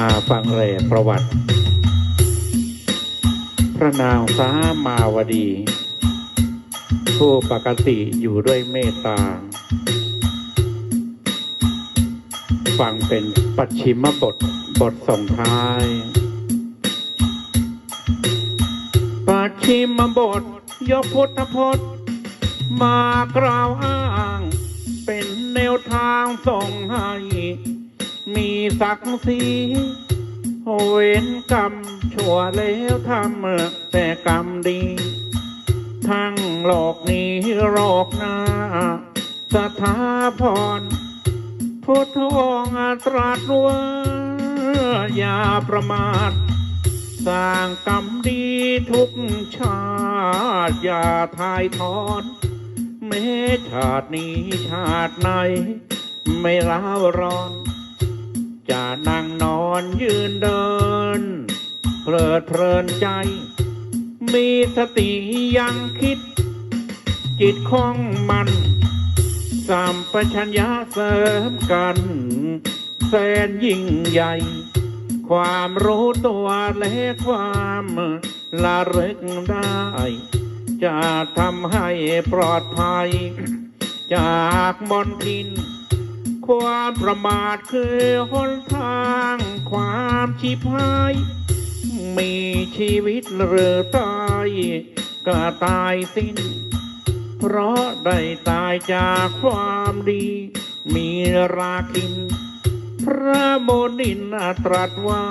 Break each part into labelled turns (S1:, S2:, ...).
S1: มาฟังแหล่ประวัติ พระนางสามาวดี ผู้ปกติอยู่ด้วยเมตตา ฟังเป็นปัจฉิมบทบทส่งท้าย ปัจฉิมบท ยกพุทธพจน์ มากล่าวอ้าง เป็นแนวทางส่งให้ มีศักดิ์ศรีเว้นกรรมชั่วแล้วทำแต่กรรมดี ทั้งโลกนี้โลกหน้าสถาพรพุทธองค์ตรัสว่าอย่าประมาท สร้างกรรมดีทุกชาติ อย่าทายทอนแม้ชาตินี้ชาติไหนไม่ร้าวร้อน จะนั่งนอนยืนเดิน เพลิดเพลินใจ มีสติยังคิด จิตของมันสัมปชัญญะเสริมกันแสนยิ่งใหญ่ ความรู้ตัวและความละลึกได้ จะทำให้ปลอดภัย จากมนทิน ความประมาทคือหนทางความชิบหาย มีชีวิตหรือตายก็ตายสิ้น เพราะได้ตายจากความดี มีราคิน พระโมนินตรัสว่า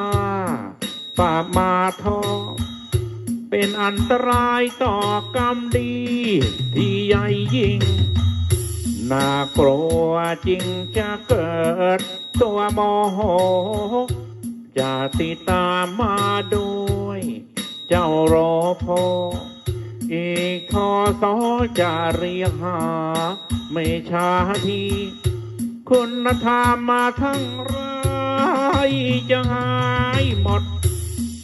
S1: ปามาทอเป็นอันตรายต่อกรรมดีที่ใหญ่ยิ่ง น่ากลัวจริงจะเกิด ตัวโมโห จะติดตามมาด้วย เจ้ารโพอีกทอสอจะเรียกหา ไม่ช้าที คุณธรรมมาทั้งไรายจะหายหมด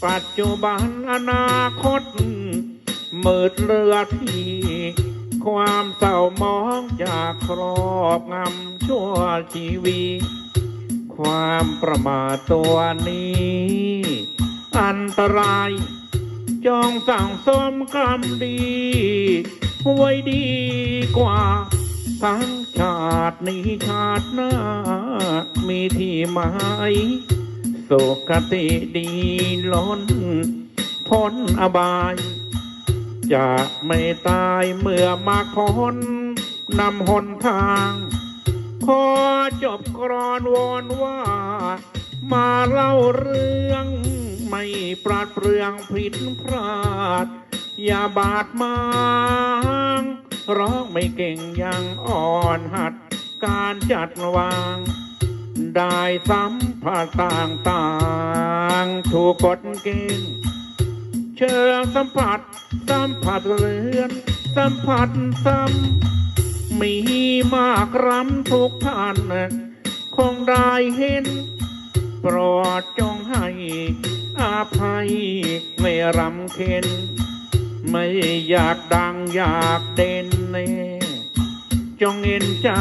S1: ปัจจุบันอนาคตมืดเรือที่ ความเศร้ามองจากครอบงำชั่วชีวีความประมาทตัวนี้ อันตราย จองสั่งสมกรรมดี ไว้ดีกว่า ทั้งชาตินี้ชาติหน้า มีที่หมายสุขติดีล้นพ้นอบาย จะไม่ตายเมื่อมาพ้นนำหนทาง ขอจบกรอนวอนว่า มาเล่าเรื่องไม่ปราดเปรื่องผิดพลาด อย่าบาดหมางร้องไม่เก่งยังอ่อนหัดการจัดวาง ได้สัมผัสต่างๆถูกกฎเกณฑ์ เชิงสัมผัส สัมผัสเรือน สัมผัสซ้ำมีมากรำทุกท่านคงได้เห็น โปรดจงให้อาภัยไม่รำเค็นไม่อยากดังอยากเด่นเน่จงเห็นใจ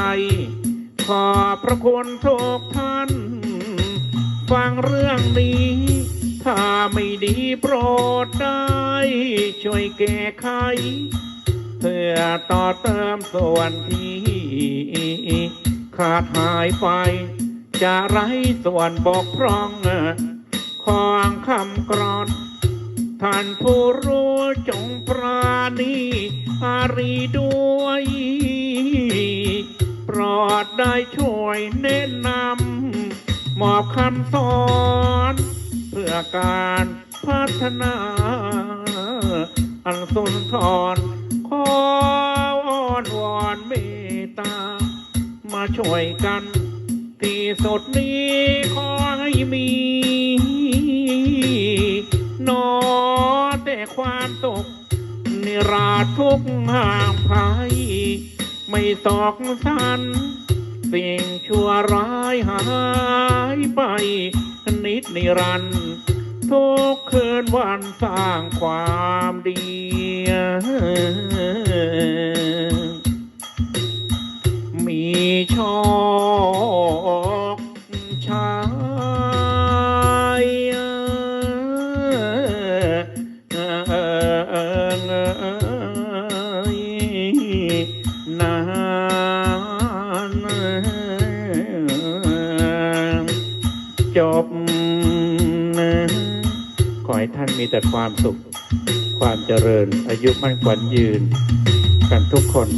S1: ขอพระคุณทุกท่าน ฟังเรื่องนี้ ถ้าไม่ดีโปรดได้ ช่วยแก้ไข เพื่อต่อเติมส่วนที่ขาดหายไป จะไร้ส่วนบกพร่องของคำกรอน ท่านผู้รู้จงปราณีอารีด้วยโปรดได้ช่วยแนะนำมอบคำสอน อการพัฒนา อันสุนทรขออ้อนวอนเมตตา มาช่วยกัน ที่สุดนี้ขอให้มีนอแต่ความตกนิราทุกห่างภัย ไม่ตอกสันสิ่งชั่วร้ายหายไป นิดนิรันดร์ทุกคืนวันสร้างความดี มีชอกชายนา ให้ท่านมีแต่ความสุข ความเจริญอายุมั่นขวัญยืน กันทุกคน